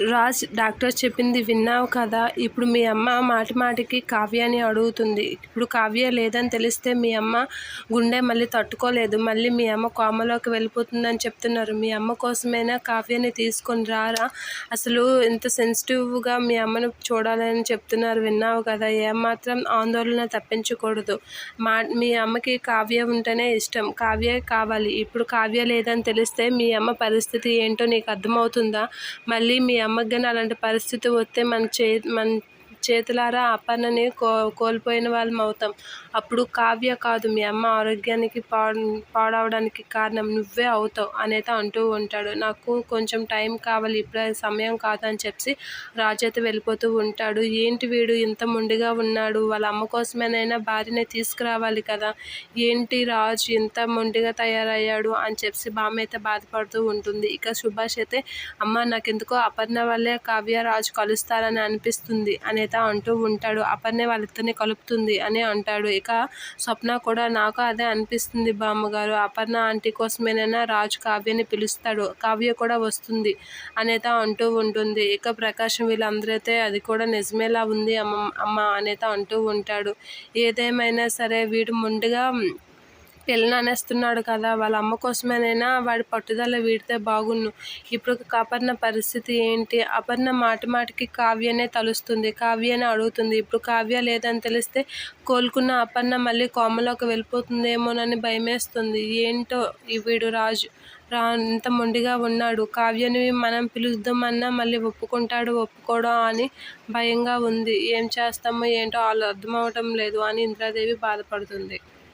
Raj doctor చెప్పింది విన్నావు కదా? ఇప్పుడు మీ అమ్మ మాటి మాటికి కావ్యాని అడుగుతుంది. ఇప్పుడు కావ్య లేదని తెలిస్తే మీ అమ్మ గుండె మళ్ళీ తట్టుకోలేదు. మళ్ళీ మీ అమ్మ కోమలోకి వెళ్ళిపోతుందని చెప్తున్నారు. మీ అమ్మ కోసమైనా కావ్యాని తీసుకొని రారా? అసలు ఇంత సెన్సిటివ్గా మీ అమ్మను చూడాలని చెప్తున్నారు. విన్నావు కదా? ఏమాత్రం ఆందోళన తప్పించకూడదు. మా మీ అమ్మకి కావ్య ఉంటేనే ఇష్టం. కావ్య కావాలి. ఇప్పుడు కావ్య లేదని తెలిస్తే మీ అమ్మ పరిస్థితి ఏంటో నీకు అర్థమవుతుందా? మళ్ళీ మీ అమ్మకి కానీ అలాంటి పరిస్థితి వస్తే మన చే మన చేతులారా అపర్ణని కో కోల్పోయిన వాళ్ళం అవుతాం. అప్పుడు కావ్య కాదు మీ అమ్మ ఆరోగ్యానికి పాడు పాడవడానికి కారణం నువ్వే అవుతావు అనేత అంటూ ఉంటాడు. నాకు కొంచెం టైం కావాలి ఇప్పుడే సమయం కాదని చెప్పి రాజైతే వెళ్ళిపోతూ ఉంటాడు. ఏంటి వీడు ఇంత ముండిగా ఉన్నాడు? వాళ్ళ అమ్మ కోసమేనైనా భార్యని తీసుకురావాలి కదా. ఏంటి రాజు ఇంత మొండిగా తయారయ్యాడు అని చెప్పి బామ్మ అయితే బాధపడుతూ ఉంటుంది. ఇక సుభాష్ అయితే అమ్మ నాకెందుకో అపర్ణ వల్లే కావ్య రాజు కలుస్తారని అనిపిస్తుంది అనేది అంటూ ఉంటాడు. అపర్ణ వాళ్ళిద్దరిని కలుపుతుంది అని అంటాడు. ఇక స్వప్న కూడా నాకు అదే అనిపిస్తుంది బామ్మగారు. అపర్ణ ఆంటీ కోసమేనైనా రాజు కావ్యని పిలుస్తాడు. కావ్య కూడా వస్తుంది అనేత అంటూ ఉంటుంది. ఇక ప్రకాశం వీళ్ళందరైతే అది కూడా నిజమేలా ఉంది అమ్మ అమ్మ అనేత అంటూ ఉంటాడు. ఏదేమైనా సరే వీడు ముందుగా పిల్లని అనేస్తున్నాడు కదా వాళ్ళ అమ్మ కోసమేనైనా వాడి పట్టుదల వీడితే బాగున్ను ఇప్పుడు కాపర్న పరిస్థితి ఏంటి? అపర్ణ మాటి మాటికి కావ్యనే తలుస్తుంది కావ్యనే అడుగుతుంది. ఇప్పుడు కావ్య లేదని తెలిస్తే కోలుకున్న అపర్ణ మళ్ళీ కోమలోకి వెళ్ళిపోతుందేమోనని భయమేస్తుంది. ఏంటో ఈ వీడు రాజు? రా ఇంత మొండిగా ఉన్నాడు. కావ్యని మనం పిలుద్దామన్నా మళ్ళీ ఒప్పుకుంటాడు ఒప్పుకోవడం అని భయంగా ఉంది. ఏం చేస్తామో ఏంటో వాళ్ళు అర్థమవటం లేదు అని ఇంద్రాదేవి బాధపడుతుంది.